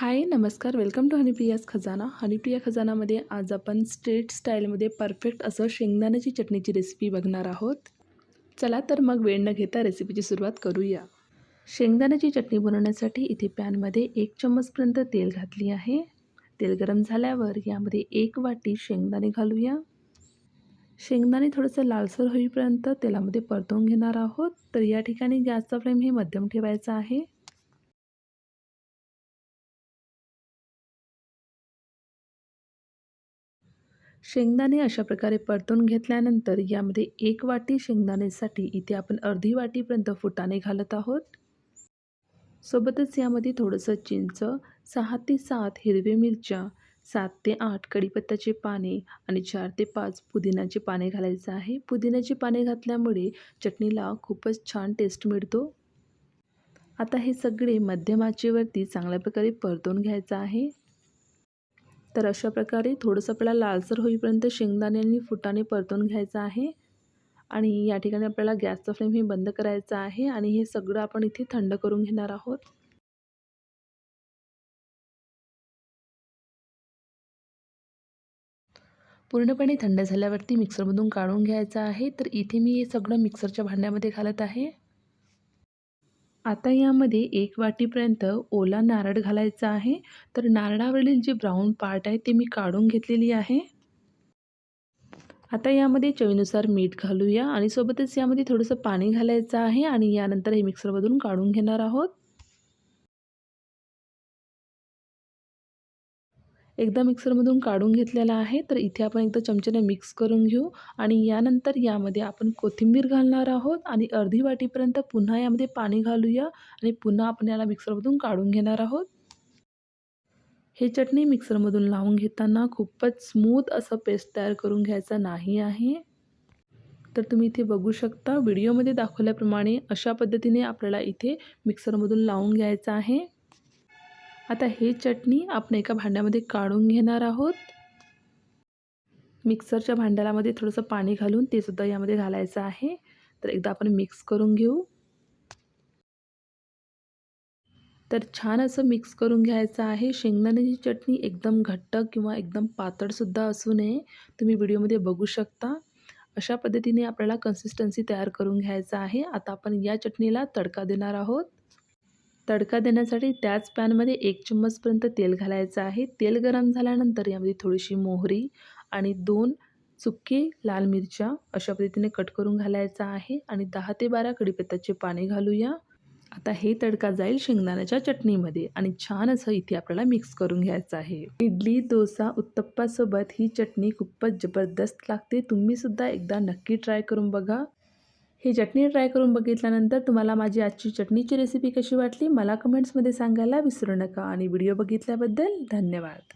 हाय नमस्कार. Welcome to हनीप्रियाज खजाना. हनीप्रिया खजानामध्ये आज आपण स्ट्रीट स्टाईलमध्ये परफेक्ट असं शेंगदाण्याची चटणीची रेसिपी बघणार आहोत. चला तर मग वेळ न घेता रेसिपीची सुरुवात करूया. शेंगदाण्याची चटणी बनवण्यासाठी इथे पॅनमध्ये एक चम्मचपर्यंत तेल घातली आहे. तेल गरम झाल्यावर यामध्ये एक वाटी शेंगदाणे घालूया. शेंगदाणे थोडंसं लालसर होईपर्यंत तेलामध्ये परतवून घेणार आहोत. तर या ठिकाणी गॅसचा फ्लेम हे मध्यम ठेवायचा आहे. शेंगदाणे अशा प्रकारे परतून घेतल्यानंतर यामध्ये एक वाटी शेंगदाणेसाठी इथे आपण अर्धी वाटीपर्यंत फुटाणे घालत आहोत. सोबतच यामध्ये थोडंसं चिंच सहा ते सात हिरवे मिरच्या सात ते आठ कढीपत्त्याचे पाने आणि चार ते पाच पुदिन्याचे पाने घालायचं आहे. पुदिन्याची पाने घातल्यामुळे चटणीला खूपच छान टेस्ट मिळतो. आता हे सगळे मध्यम आचेवरती चांगल्या प्रकारे परतून घ्यायचं आहे. तर अशा प्रकारे थोडंसं आपल्याला लालसर होईपर्यंत शेंगदाणे आणि फुटाणे परतून घ्यायचं आहे. आणि या ठिकाणी आपल्याला गॅसचा फ्लेम हे बंद करायचा आहे आणि हे सगळं आपण इथे थंड करून घेणार आहोत. पूर्णपणे थंड झाल्यावरती मिक्सरमधून काढून घ्यायचं आहे. तर इथे मी हे सगळं मिक्सरच्या भांड्यामध्ये घालत आहे. आता यामध्ये एक वाटीपर्यंत ओला नारळ घालायचा आहे. तर नारळावरील जे ब्राऊन पार्ट आहे ते मी काढून घेतलेली आहे. आता यामध्ये चवीनुसार मीठ घालूया आणि सोबतच यामध्ये थोडंसं पाणी घालायचं आहे आणि यानंतर हे मिक्सरमधून काढून घेणार आहोत. एकदा मिक्सरमधून काढून घेतलेला आहे. तर इथे आपण एकदा चमच्याने मिक्स करून घेऊ. आणि यानंतर यामध्ये आपण कोथिंबीर घालणार आहोत. आणि अर्धी वाटीपर्यंत पुन्हा यामध्ये पाणी घालूया. आणि पुन्हा आपण याला मिक्सरमधून काढून घेणार आहोत. हे चटणी मिक्सरमधून लावून घेताना खूपच स्मूथ असं पेस्ट तयार करून घ्यायचं नाही आहे. तर तुम्ही इथे बघू शकता. व्हिडिओमध्ये दाखवल्याप्रमाणे अशा पद्धतीने आपल्याला इथे मिक्सरमधून लावून घ्यायचं आहे. आता हे चटणी आपण एका भांड्यामध्ये काढून घेणार आहोत. मिक्सरच्या भांड्यालामध्ये थोडंसं पाणी घालून ते सुद्धा यामध्ये घालायचं आहे. तर एकदा आपण मिक्स करून घेऊ. तर छान असं मिक्स करून घ्यायचं आहे. शेंगदाण्याची चटणी एकदम घट्ट किंवा एकदम पातळसुद्धा असू नये. तुम्ही व्हिडिओमध्ये बघू शकता. अशा पद्धतीने आपल्याला कन्सिस्टन्सी तयार करून घ्यायचं आहे. आता आपण या चटणीला तडका देणार आहोत. तडका देण्यासाठी त्याच पॅनमध्ये एक चम्मचपर्यंत तेल घालायचं आहे. तेल गरम झाल्यानंतर यामध्ये थोडीशी मोहरी आणि दोन चुक्के लाल मिरच्या अशा पद्धतीने कट करून घालायचा आहे आणि दहा ते बारा कडीपत्ताचे पाणी घालूया. आता हे तडका जाईल शेंगदाण्याच्या चटणीमध्ये आणि छान असं इथे आपल्याला मिक्स करून घ्यायचं आहे. इडली डोसा उत्तप्पासोबत ही चटणी खूपच जबरदस्त लागते. तुम्हीसुद्धा एकदा नक्की ट्राय करून बघा. ही चटणी ट्राय करून बघितल्यानंतर तुम्हाला माझी आजची चटणीची रेसिपी कशी वाटली मला कमेंट्समध्ये सांगायला विसरू नका. आणि व्हिडिओ बघितल्याबद्दल धन्यवाद.